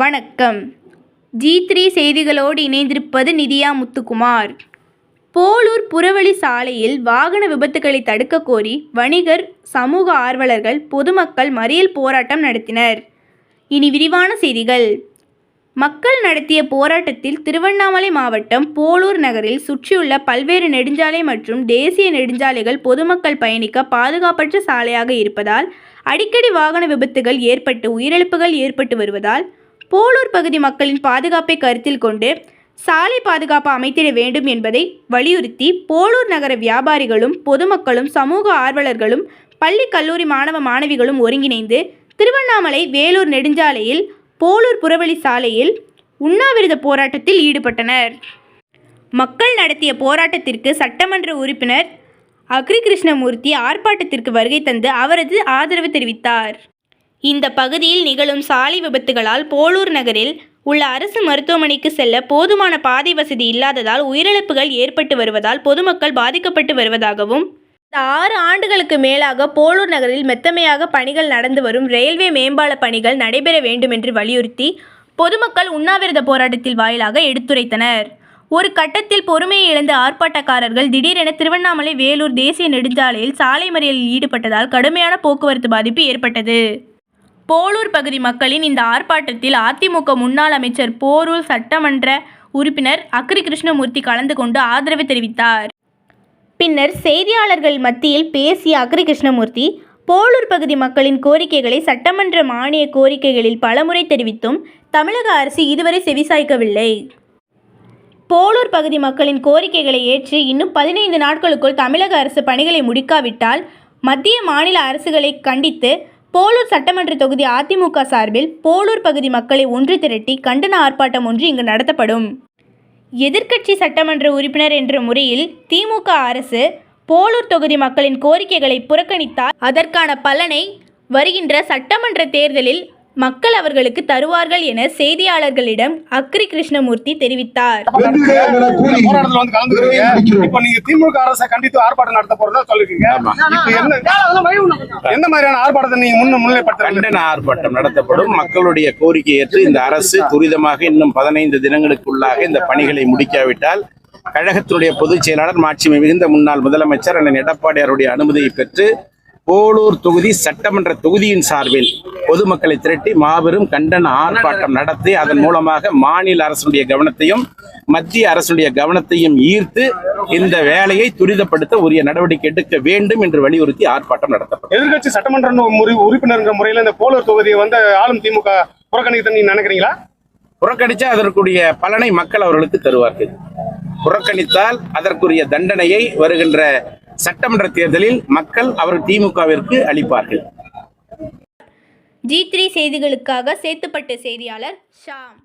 வணக்கம். G three செய்திகளோடு இணைந்திருப்பது நிதியா முத்துக்குமார். போலூர் புறவழி சாலையில் வாகன விபத்துகளை தடுக்க கோரி வணிகர் சமூக ஆர்வலர்கள் பொதுமக்கள் மறியல் போராட்டம் நடத்தினர். இனி விரிவான செய்திகள். மக்கள் நடத்திய போராட்டத்தில் திருவண்ணாமலை மாவட்டம் போலூர் நகரில் சுற்றியுள்ள பல்வேறு நெடுஞ்சாலை மற்றும் தேசிய நெடுஞ்சாலைகள் பொதுமக்கள் பயணிக்க பாதுகாப்பற்ற சாலையாக இருப்பதால் அடிக்கடி வாகன விபத்துகள் ஏற்பட்டு உயிரிழப்புகள் ஏற்பட்டு வருவதால் போலூர் பகுதி மக்களின் பாதுகாப்பை கருத்தில் கொண்டு சாலை பாதுகாப்பு அமைத்திட வேண்டும் என்பதை வலியுறுத்தி போலூர் நகர வியாபாரிகளும் பொதுமக்களும் சமூக ஆர்வலர்களும் பள்ளி கல்லூரி மாணவ மாணவிகளும் ஒருங்கிணைந்து திருவண்ணாமலை வேலூர் நெடுஞ்சாலையில் போலூர் புறவழி சாலையில் உண்ணாவிரத போராட்டத்தில் ஈடுபட்டனர். மக்கள் நடத்திய போராட்டத்திற்கு சட்டமன்ற உறுப்பினர் அக்ரி கிருஷ்ணமூர்த்தி ஆர்ப்பாட்டத்திற்கு வருகை தந்து அவரது ஆதரவு தெரிவித்தார். இந்த பகுதியில் நிகழும் சாலை விபத்துகளால் போலூர் நகரில் உள்ள அரசு மருத்துவமனைக்கு செல்ல போதுமான பாதை வசதி இல்லாததால் உயிரிழப்புகள் ஏற்பட்டு வருவதால் பொதுமக்கள் பாதிக்கப்பட்டு வருவதாகவும் இந்த ஆறு ஆண்டுகளுக்கு மேலாக போலூர் நகரில் மெத்தமையாக பணிகள் நடந்து வரும் ரயில்வே மேம்பால பணிகள் நடைபெற வேண்டும் என்று வலியுறுத்தி பொதுமக்கள் உண்ணாவிரத போராட்டத்தில் வாயிலாக எடுத்துரைத்தனர். ஒரு கட்டத்தில் பொறுமையை இழந்த ஆர்ப்பாட்டக்காரர்கள் திடீரென திருவண்ணாமலை வேலூர் தேசிய நெடுஞ்சாலையில் சாலை மறியலில் ஈடுபட்டதால் கடுமையான போக்குவரத்து பாதிப்பு ஏற்பட்டது. போலூர் பகுதி மக்களின் இந்த ஆர்ப்பாட்டத்தில் அதிமுக முன்னாள் அமைச்சர் போரூர் சட்டமன்ற உறுப்பினர் அக்ரி கிருஷ்ணமூர்த்தி கலந்து கொண்டு ஆதரவு தெரிவித்தார். பின்னர் செய்தியாளர்கள் மத்தியில் பேசிய அக்ரி கிருஷ்ணமூர்த்தி போலூர் பகுதி மக்களின் கோரிக்கைகளை சட்டமன்ற மானிய கோரிக்கைகளில் பலமுறை தெரிவித்தும் தமிழக அரசு இதுவரை செவிசாய்க்கவில்லை. போலூர் பகுதி மக்களின் கோரிக்கைகளை ஏற்று இன்னும் பதினைந்து நாட்களுக்குள் தமிழக அரசு பணிகளை முடிக்காவிட்டால் மத்திய மாநில அரசுகளை கண்டித்து போலூர் சட்டமன்ற தொகுதி அதிமுக சார்பில் போலூர் பகுதி மக்களை ஒன்று திரட்டி கண்டன ஆர்ப்பாட்டம் ஒன்று இங்கு நடத்தப்படும். எதிர்க்கட்சி சட்டமன்ற உறுப்பினர் என்ற முறையில் திமுக அரசு போலூர் தொகுதி மக்களின் கோரிக்கைகளை புறக்கணித்தால் அதற்கான பலனை வருகின்ற சட்டமன்ற தேர்தலில் மக்கள் அவர்களுக்கு தருவார்கள் என செய்தியாளர்களிடம் அக்ரி கிருஷ்ணமூர்த்தி தெரிவித்தார். போராட்டத்துல வந்து கலந்துக்கிறீங்க. இப்ப நீங்க திமுக அரசை கண்டித்து ஆர்ப்பாட்டம் நடத்த போறதா சொல்லிருக்கீங்க. இப்ப என்ன எந்த மாதிரியான ஆர்ப்பாட்டத்தை நீங்க முன்ன முன்னிலைப்படுத்துறீங்க கண்டன ஆர்ப்பாட்டம் நடத்தப்படும். மக்களுடைய கோரிக்கை ஏற்று இந்த அரசு துரிதமாக இன்னும் பதினைந்து தினங்களுக்குள்ளாக இந்த பணிகளை முடிக்காவிட்டால் கழகத்தினுடைய பொதுச் செயலாளர் மாட்சிமை மிகுந்த முன்னாள் முதலமைச்சர் அண்ணன் எடப்பாடியாருடைய அனுமதியை பெற்று போலூர் தொகுதி சட்டமன்ற தொகுதியின் சார்பில் பொதுமக்களை திரட்டி மாபெரும் கண்டன ஆர்ப்பாட்டம் நடத்தி அதன் மூலமாக மாநில அரசுடைய கவனத்தையும் மத்திய அரசுடைய கவனத்தையும் ஈர்த்து இந்த வேலையை துரிதப்படுத்த உரிய நடவடிக்கை எடுக்க வேண்டும் என்று வலியுறுத்தி ஆர்ப்பாட்டம் நடத்தப்படும் எதிர்க்கட்சி சட்டமன்ற முறை உறுப்பினர்ன்ற முறையில இந்த போலூர் தொகுதியை வந்து ஆளும் திமுக புறக்கணித்து நினைக்கிறீங்களா? புறக்கணிச்சா அதற்குரிய பலனை மக்கள் அவர்களுக்கு தருவார்கள். புறக்கணித்தால் அதற்குரிய தண்டனையை வருகின்ற சட்டமன்ற தேர்தலில் மக்கள் அவர் திமுகவிற்கு அளிப்பார்கள். ஜி த்ரீ செய்திகளுக்காக சேத்துப்பட்டு செய்தியாளர் ஷாம்.